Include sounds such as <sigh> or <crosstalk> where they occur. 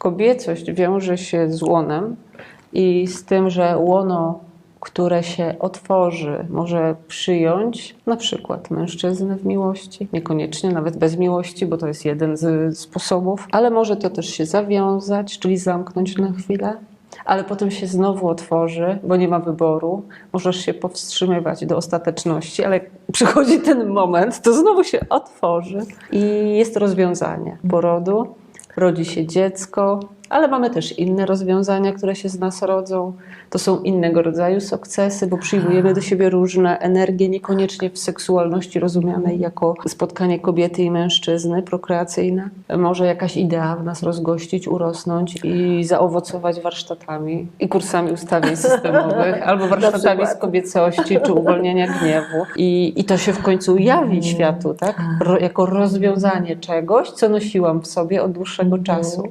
kobiecość wiąże się z łonem i z tym, że łono, które się otworzy, może przyjąć na przykład mężczyznę w miłości, niekoniecznie nawet bez miłości, bo to jest jeden z sposobów, ale może to też się zawiązać, czyli zamknąć na chwilę. Ale potem się znowu otworzy, bo nie ma wyboru. Możesz się powstrzymywać do ostateczności, ale przychodzi ten moment, to znowu się otworzy i jest rozwiązanie porodu rodzi się dziecko, ale mamy też inne rozwiązania, które się z nas rodzą. To są innego rodzaju sukcesy, bo przyjmujemy do siebie różne energie, niekoniecznie w seksualności rozumianej jako spotkanie kobiety i mężczyzny, prokreacyjne. Może jakaś idea w nas rozgościć, urosnąć i zaowocować warsztatami i kursami ustawień systemowych, <laughs> albo warsztatami z kobiecości czy uwolnienia gniewu. I, I to się w końcu ujawni światu, tak? Ro, jako rozwiązanie czegoś, co nosiłam w sobie od dłuższego czasu.